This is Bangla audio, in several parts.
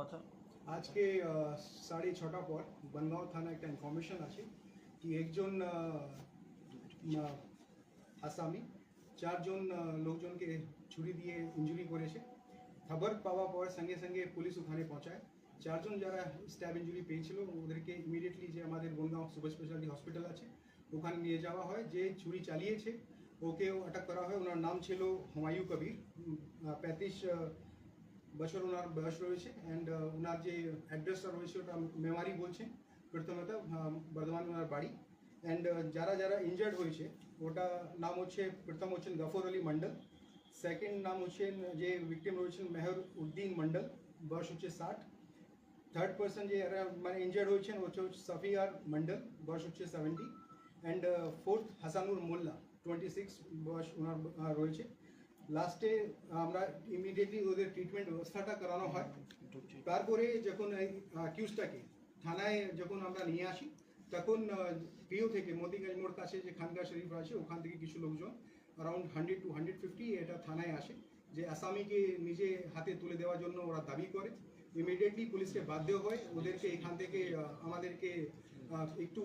কথা। আজকে সাড়ে ছটা পর বনগাঁও থানা একটা ইনফরমেশন আছে কি একজন আসামি, চারজন লোকজনকে ছুরি দিয়ে ইঞ্জুরি করেছে। খবর পাওয়া পর সঙ্গে সঙ্গে পুলিশ ওখানে পৌঁছায়। চারজন যারা স্ট্যাব ইঞ্জুরি পেয়েছিল, ওদেরকে ইমিডিয়েটলি যে আমাদের বনগাঁও সুপার স্পেশালিটি হসপিটাল আছে, ওখানে নিয়ে যাওয়া হয়। যে ছুরি চালিয়েছে, ওকেও আটক করা হয়। ওনার নাম ছিল হুমায়ু কবির। প্যাঁত্রিশ বছর ওনার বয়স রয়েছে অ্যান্ড ওনার যে অ্যাড্রেসটা রয়েছে ওটা মেমারি বলছেন প্রথমত আহ, বর্ধমান ওনার বাড়ি অ্যান্ড যারা যারা ইনজার্ড হয়েছে ওটা নাম হচ্ছে প্রথম হচ্ছেন গফর আলী মন্ডল সেকেন্ড নাম হচ্ছেন যে ভিকটিম রয়েছেন মেহর উদ্দিন মন্ডল বয়স হচ্ছে ষাট থার্ড পার্সন যে এরা মানে ইনজার্ড হয়েছেন ও হচ্ছে সফিয়ার মন্ডল বয়স হচ্ছে seventy and fourth Hasanur Molla twenty six বয়স ওনার আহ, রয়েছে লাস্টে আমরা ইমিডিয়েটলি ওদের ট্রিটমেন্ট ব্যবস্থাটা করানো হয়। তারপরে যখন অ্যাকিউজটাকে থানায় যখন আমরা নিয়ে আসি, তখন পিও থেকে মোদিগঞ্জ মোড় কাছে যে খানগা শরীফ আছে, ওখান থেকে কিছু লোকজন around hundred to hundred fifty এটা থানায় আসে। যে আসামিকে নিজে হাতে তুলে দেওয়ার জন্য ওরা দাবি করে। ইমিডিয়েটলি পুলিশকে বাধ্য হয়, ওদেরকে এখান থেকে আমাদেরকে একটু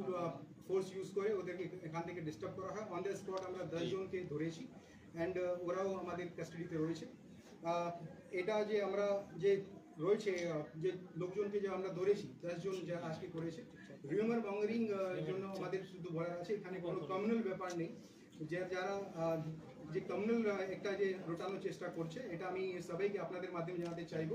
ফোর্স ইউজ করে ওদেরকে এখান থেকে ডিস্টার্ব করা হয়। অন দ্য স্পট আমরা দশজনকে ধরেছি। অ্যান্ড ওরাও আমাদের কাস্টাডিতে রয়েছে। এটা যে আমরা যে রয়েছে যে লোকজনকে যে আমরা ধরেছি দশজন যা আজকে করেছে। রিউমার মঙ্গারিং জন্য আমাদের শুধু বলার আছে এখানে কোনো কমিউনাল ব্যাপার নেই। যে যারা যে কমিউনাল একটা যে রোটানোর চেষ্টা করছে এটা আমি সবাইকে আপনাদের মাধ্যমে জানাতে চাইব।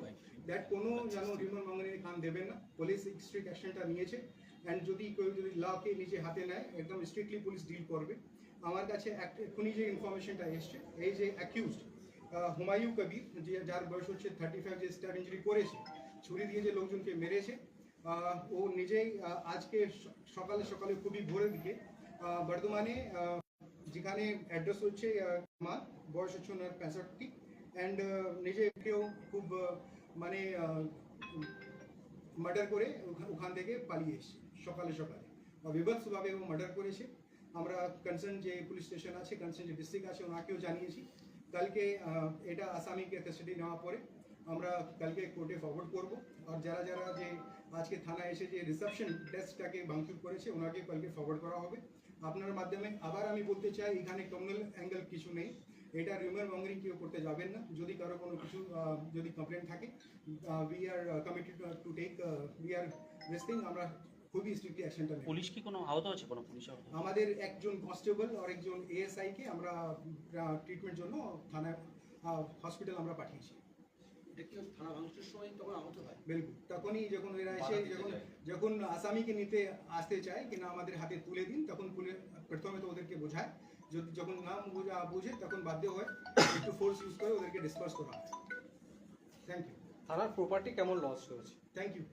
দ্যাট কোনো যেন রিউমার মঙ্গারিং কান দেবেন না। পুলিশ স্ট্রিক্ট অ্যাকশনটা নিয়েছে। অ্যান্ড যদি কেউ যদি লকে নিজে হাতে নেয় একদম স্ট্রিক্টলি পুলিশ ডিল করবে। আমার কাছে এক- এক্ষুনি যে ইনফরমেশনটা এসছে, এই যে অ্যাকিউজড হুমায়ু কবির, যে যার বয়স হচ্ছে থার্টি ফাইভ যে স্ট্যাব ইঞ্জুরি করেছে, ছুরি দিয়ে যে লোকজনকে মেরেছে ও নিজেই আজকে সকালে সকালে খুবই ভোরের দিকে বর্ধমানে যেখানে অ্যাড্রেস হচ্ছে আমার বয়স হচ্ছে ওনার পঁয়ষট্টি অ্যান্ড নিজেকেও খুব মানে মার্ডার করে ওখা- ওখান থেকে পালিয়ে এসেছে, সকালে সকালে। বিভৎসভাবে ও মার্ডার করেছে। আমরা কনসার্ন যে পুলিশ স্টেশন আছে কনসার্ন যে ডিস্ট্রিক্ট আছে, ওনাকেও জানিয়েছি। কালকে এটা আসামিকে কাস্টাডি নেওয়া পরে আমরা কালকে কোর্টে ফরওয়ার্ড করব। আর যারা যারা যে আজকে থানায় এসে যে রিসেপশন ডেস্কটাকে ভাঙচুর করেছে, ওনাকে কালকে ফরওয়ার্ড করা হবে। আপনার মাধ্যমে আবার আমি বলতে চাই, এখানে কমিউনাল অ্যাঙ্গেল কিছু নেই। এটা রিউমার মঙ্গরিং কেউ করতে যাবেন না। যদি কারও কোনো কিছু যদি কমপ্লেন থাকে we are committed to take we are resting আমরা খুবই স্ট্রিক্টলি অ্যাকশনটা পুলিশ কি কোনো আহত আছে? কোনো পুলিশ আহত আমাদের একজন কনস্টেবল আর একজন এএসআই কে আমরা ট্রিটমেন্ট জন্য থানা হসপিটাল আমরা পাঠিয়েছি। এটা কি থানা ভাঙচুর সময় তখন আহত হয়? বিলকুল। তখনই যখন এরা এসে যখন যখন আসামিকে নিতে আসতে চায় কিনা আমাদের হাতে তুলে দিন তখন পুলিশ প্রথমে তো ওদেরকে বোঝায়। যদি যখন না বোঝা বুঝে তখন বাধ্য হয় একটু ফোর্স ইউজ করে ওদেরকে ডিসপার্স করা হয়। থ্যাংক ইউ থানার প্রপার্টি কেমন লস হয়েছে থ্যাংক ইউ